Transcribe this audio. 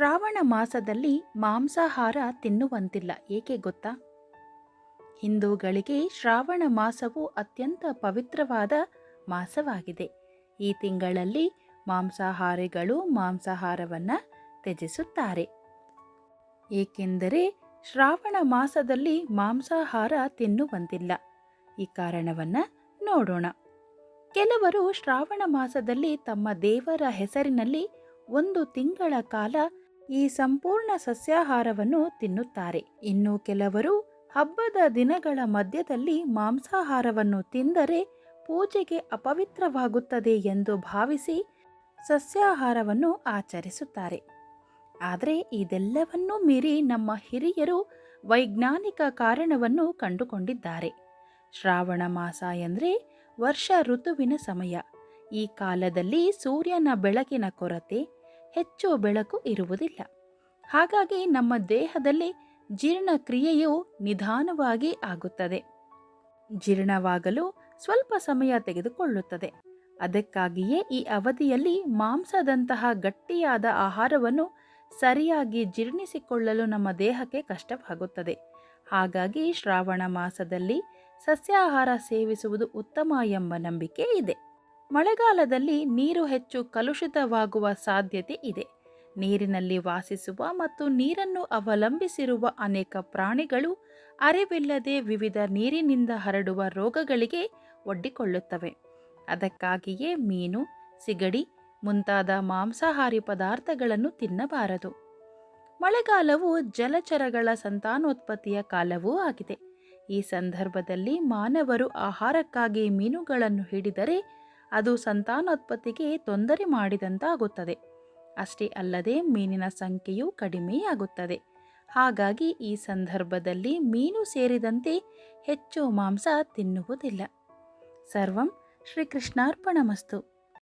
ಶ್ರಾವಣ ಮಾಸದಲ್ಲಿ ಮಾಂಸಾಹಾರ ತಿನ್ನುವಂತಿಲ್ಲ, ಏಕೆ ಗೊತ್ತಾ? ಹಿಂದೂಗಳಿಗೆ ಶ್ರಾವಣ ಮಾಸವು ಅತ್ಯಂತ ಪವಿತ್ರವಾದ ಮಾಸವಾಗಿದೆ. ಈ ತಿಂಗಳಲ್ಲಿ ಮಾಂಸಾಹಾರಿಗಳು ಮಾಂಸಾಹಾರವನ್ನು ತ್ಯಜಿಸುತ್ತಾರೆ. ಏಕೆಂದರೆ ಶ್ರಾವಣ ಮಾಸದಲ್ಲಿ ಮಾಂಸಾಹಾರ ತಿನ್ನುವಂತಿಲ್ಲ. ಈ ಕಾರಣವನ್ನು ನೋಡೋಣ. ಕೆಲವರು ಶ್ರಾವಣ ಮಾಸದಲ್ಲಿ ತಮ್ಮ ದೇವರ ಹೆಸರಿನಲ್ಲಿ ಒಂದು ತಿಂಗಳ ಕಾಲ ಈ ಸಂಪೂರ್ಣ ಸಸ್ಯಾಹಾರವನ್ನು ತಿನ್ನುತ್ತಾರೆ. ಇನ್ನು ಕೆಲವರು ಹಬ್ಬದ ದಿನಗಳ ಮಧ್ಯದಲ್ಲಿ ಮಾಂಸಾಹಾರವನ್ನು ತಿಂದರೆ ಪೂಜೆಗೆ ಅಪವಿತ್ರವಾಗುತ್ತದೆ ಎಂದು ಭಾವಿಸಿ ಸಸ್ಯಾಹಾರವನ್ನು ಆಚರಿಸುತ್ತಾರೆ. ಆದರೆ ಇದೆಲ್ಲವನ್ನೂ ಮೀರಿ ನಮ್ಮ ಹಿರಿಯರು ವೈಜ್ಞಾನಿಕ ಕಾರಣವನ್ನು ಕಂಡುಕೊಂಡಿದ್ದಾರೆ. ಶ್ರಾವಣ ಮಾಸ ಎಂದರೆ ವರ್ಷ ಋತುವಿನ ಸಮಯ. ಈ ಕಾಲದಲ್ಲಿ ಸೂರ್ಯನ ಬೆಳಕಿನ ಕೊರತೆ ಹೆಚ್ಚು ಬೆಳಕು ಇರುವುದಿಲ್ಲ. ಹಾಗಾಗಿ ನಮ್ಮ ದೇಹದಲ್ಲಿ ಜೀರ್ಣಕ್ರಿಯೆಯು ನಿಧಾನವಾಗಿ ಆಗುತ್ತದೆ. ಜೀರ್ಣವಾಗಲು ಸ್ವಲ್ಪ ಸಮಯ ತೆಗೆದುಕೊಳ್ಳುತ್ತದೆ. ಅದಕ್ಕಾಗಿಯೇ ಈ ಅವಧಿಯಲ್ಲಿ ಮಾಂಸದಂತಹ ಗಟ್ಟಿಯಾದ ಆಹಾರವನ್ನು ಸರಿಯಾಗಿ ಜೀರ್ಣಿಸಿಕೊಳ್ಳಲು ನಮ್ಮ ದೇಹಕ್ಕೆ ಕಷ್ಟವಾಗುತ್ತದೆ. ಹಾಗಾಗಿ ಶ್ರಾವಣ ಮಾಸದಲ್ಲಿ ಸಸ್ಯಾಹಾರ ಸೇವಿಸುವುದು ಉತ್ತಮ ಎಂಬ ನಂಬಿಕೆ ಇದೆ. ಮಳೆಗಾಲದಲ್ಲಿ ನೀರು ಹೆಚ್ಚು ಕಲುಷಿತವಾಗುವ ಸಾಧ್ಯತೆ ಇದೆ. ನೀರಿನಲ್ಲಿ ವಾಸಿಸುವ ಮತ್ತು ನೀರನ್ನು ಅವಲಂಬಿಸಿರುವ ಅನೇಕ ಪ್ರಾಣಿಗಳು ಅರಿವಿಲ್ಲದೆ ವಿವಿಧ ನೀರಿನಿಂದ ಹರಡುವ ರೋಗಗಳಿಗೆ ಒಡ್ಡಿಕೊಳ್ಳುತ್ತವೆ. ಅದಕ್ಕಾಗಿಯೇ ಮೀನು, ಸಿಗಡಿ, ಮುಂತಾದ ಮಾಂಸಾಹಾರಿ ಪದಾರ್ಥಗಳನ್ನು ತಿನ್ನಬಾರದು. ಮಳೆಗಾಲವು ಜಲಚರಗಳ ಸಂತಾನೋತ್ಪತ್ತಿಯ ಕಾಲವೂ ಆಗಿದೆ. ಈ ಸಂದರ್ಭದಲ್ಲಿ ಮಾನವರು ಆಹಾರಕ್ಕಾಗಿ ಮೀನುಗಳನ್ನು ಹಿಡಿದರೆ ಅದು ಸಂತಾನೋತ್ಪತ್ತಿಗೆ ತೊಂದರೆ ಮಾಡಿದಂತಾಗುತ್ತದೆ. ಅಷ್ಟೇ ಅಲ್ಲದೆ ಮೀನಿನ ಸಂಖ್ಯೆಯು ಕಡಿಮೆಯಾಗುತ್ತದೆ. ಹಾಗಾಗಿ ಈ ಸಂದರ್ಭದಲ್ಲಿ ಮೀನು ಸೇರಿದಂತೆ ಹೆಚ್ಚು ಮಾಂಸ ತಿನ್ನುವುದಿಲ್ಲ. ಸರ್ವಂ ಶ್ರೀಕೃಷ್ಣಾರ್ಪಣಮಸ್ತು.